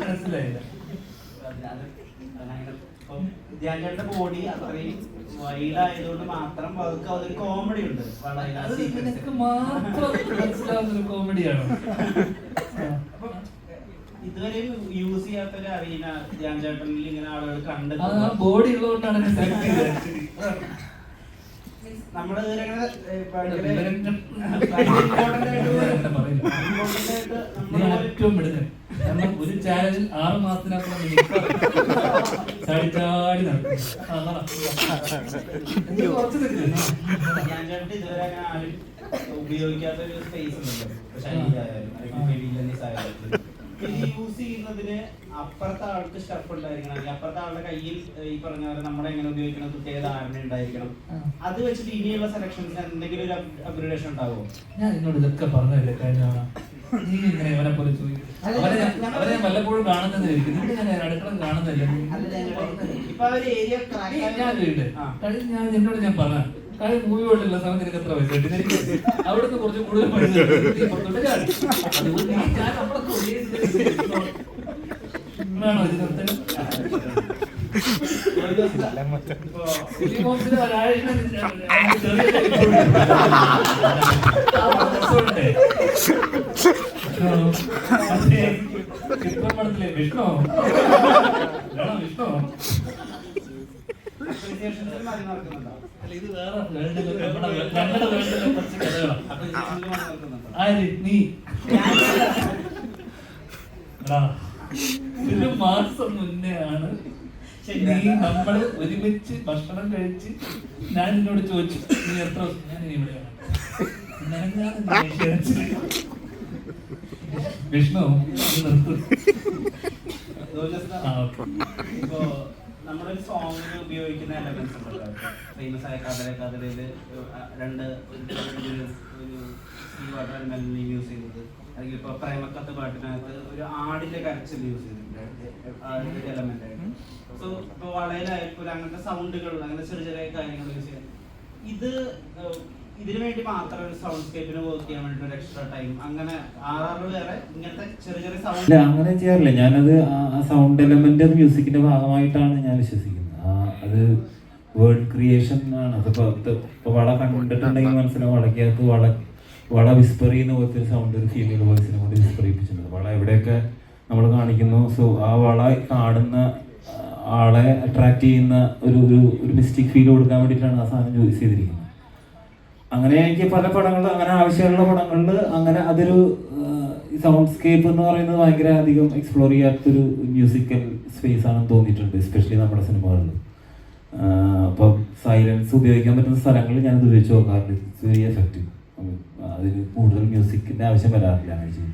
മനസ്സിലായില്ല ധ്യാൻചേട്ടന്റെ ബോഡി അത്രയും വൈഡായതുകൊണ്ട് മാത്രം അവർക്ക് അതൊരു കോമഡി ഉണ്ട് മനസ്സിലാവുന്ന കോമഡിയാണ് ഇതുവരെ യൂസ് ചെയ്യാത്ത ഒരു അറീന ധ്യാൻചേട്ടനിൽ ഇങ്ങനെ ആളുകൾ കണ്ടത് ബോഡി ഉള്ളതുകൊണ്ടാണ്. നമ്മുടെ ഇമ്പോർട്ടന്റ് ആയിട്ട് ഏറ്റവും കാരണം ഒരു ചാനലിൽ ആറ് മാസത്തിനപ്പുറം ചാടി ചാടി നടക്കും ഉപയോഗിക്കാത്ത ഒരു സ്പേസ് ഉണ്ടല്ലോ യൂസ് ചെയ്യുന്നതിന് അപ്പുറത്തെ ആൾക്ക് സ്റ്റഫ് ഉണ്ടായിരിക്കണം. അല്ലെങ്കിൽ അപ്പുറത്തെ ആളുടെ കയ്യിൽ ഈ പറഞ്ഞ പോലെ നമ്മളെ എങ്ങനെ ഉപയോഗിക്കണം പ്രത്യേക ധാരണ ഉണ്ടായിരിക്കണം. അത് വെച്ചിട്ട് ഇനിയുള്ള സെലക്ഷൻസിന് എന്തെങ്കിലും ഒരു അപ്ഗ്രേഡേഷൻ ഉണ്ടാവുമോ ഞാൻ നിന്നോട് ഇതൊക്കെ പറഞ്ഞു കഴിഞ്ഞ നീ ഇങ്ങനെ അവനെ പോലെ ചോദിക്കും. അവനെ ഞാൻ വല്ലപ്പോഴും കാണുന്നതായിരിക്കും നിന്നെ ഞാൻ അടുക്കള കാണുന്നില്ല ഞാൻ ചോദിക്കട്ടെ. കഴിഞ്ഞ ഞാൻ നിന്നോട് ഞാൻ പറഞ്ഞ കഴിഞ്ഞ മൂവി കൊണ്ടുള്ള സമയത്ത് നിനക്ക് എത്ര വയസ്സുണ്ട് എനിക്ക് അവിടുന്ന് കുറച്ച് കൂടുതൽ പഠിച്ചു നീ പുറത്തോട്ട് ചാടി. അതുകൊണ്ട് നീ ഞാൻ നമ്മളൊക്കെ ഒരേ ഇതിലേക്ക് ഇരിക്കുന്നു. ആണോ ഇതിനർത്ഥം ഇപ്പൊ ഫിലിമോസിന് ഒരാഴ്ച ഞാൻ ചെറിയ ഇതുണ്ട്. ആ രസമുണ്ടേ. മറ്റേ ചിത്രപ്പടത്തിലെ വിഷ്ണു വേണോ വിഷ്ണു അപ്രീസിയേഷൻസിൽ മാറി നടക്കുന്നുണ്ടോ അല്ല, ഇത് വേറെ വേൾഡിലെ നമ്മുടെ വേ- ഞങ്ങളുടെ വേൾഡിലെ കുറച്ച് കഥകളാണ് അപ്രീസിയേഷനിൽ മാറി നടക്കുന്നുണ്ടോ ആര് നീ ഒരു മാസം മുന്നേ ആണ് ശരി. നീ നമ്മൾ ഒരുമിച്ച് ഭക്ഷണം കഴിച്ച് ഞാൻ നിന്നോട് ചോദിച്ചു നീ എത്ര ദിവസം ഞാൻ ഇവിടെയാണ് വിഷ്ണു നിർത്ത്. ഇപ്പോ നമ്മുടെ ഒരു സോങ്ങിന് ഉപയോഗിക്കുന്ന എലമെന്റ്സ് ഉണ്ടല്ലോ. ഫേമസ് ആയ കഥല കഥലയിൽ രണ്ട് ഒരു വാട്ടർ മെല്ലി യൂസ് ചെയ്തത് അല്ലെങ്കിൽ ഇപ്പൊ പ്രേമക്കത്ത് പാട്ടിനകത്ത് ഒരു ആടിന്റെ കരച്ചിൽ യൂസ് ചെയ്തിട്ടുണ്ട് എലമെന്റ് ആയിട്ട്. സോ ഇപ്പൊ വളയിലായപ്പോൾ അങ്ങനത്തെ സൗണ്ടുകൾ അങ്ങനത്തെ ചെറിയ ചെറിയ കാര്യങ്ങൾ യൂസ് ചെയ്യാൻ. ഇത് ഇതിനു വേണ്ടി മാത്രം ഒരു സൗണ്ട് സ്കേപ്പിന് വർക്ക് ചെയ്യാൻ വേണ്ടി എക്സ്ട്രാ ടൈം അങ്ങനെ ആറാറ് വേറെ ഇങ്ങനത്തെ ചെറിയ ചെറിയ സൗണ്ട് അങ്ങനെ ചെയ്യാറില്ല. ഞാനത് ആ സൗണ്ട് എലമെന്റ് മ്യൂസിക്കിന്റെ ഭാഗമായിട്ടാണ് ഞാൻ വിശ്വസിക്കുന്നത്. അത് വേർഡ് ക്രിയേഷൻ ആണ്. അതിപ്പോ ഇപ്പൊ വള കണ്ടിട്ടുണ്ടെങ്കിൽ മനസ്സിലാവും. വളയ്ക്കകത്ത് വള വള വിസ്പർ ചെയ്യുന്ന പോലത്തെ ഒരു സൗണ്ട് ഒരു ഫീമെയിൽ വോയിസിനെ കൊണ്ട് വിസ്പർ ചെയ്യിപ്പിച്ചിട്ടുണ്ട്. വള എവിടെയൊക്കെ നമ്മൾ കാണിക്കുന്നു. സോ ആ വള കാണുന്ന ആളെ അട്രാക്ട് ചെയ്യുന്ന ഒരു ഒരു മിസ്റ്റിക് ഫീൽ കൊടുക്കാൻ വേണ്ടിയിട്ടാണ് ആ സാധനം യൂസ് ചെയ്തിരിക്കുന്നത്. അങ്ങനെ എനിക്ക് പല പടങ്ങളിൽ അങ്ങനെ ആവശ്യമുള്ള പടങ്ങളിൽ അങ്ങനെ അതൊരു സൗണ്ട് സ്കേപ്പ് എന്ന് പറയുന്നത് ഭയങ്കര അധികം എക്സ്പ്ലോർ ചെയ്യാത്തൊരു മ്യൂസിക്കൽ സ്പേസ് ആണെന്ന് തോന്നിയിട്ടുണ്ട് എസ്പെഷ്യലി നമ്മുടെ സിനിമകളിൽ. അപ്പം സൈലൻസ് ഉപയോഗിക്കാൻ പറ്റുന്ന സ്ഥലങ്ങളിൽ ഞാനത് ഉപയോഗിച്ച് നോക്കാറുണ്ട്. ഇറ്റ്സ് വെരി എഫക്റ്റീവ് അതിന് കൂടുതൽ മ്യൂസിക്കിന്റെ ആവശ്യം വരാറില്ല ആഴ്ചയിൽ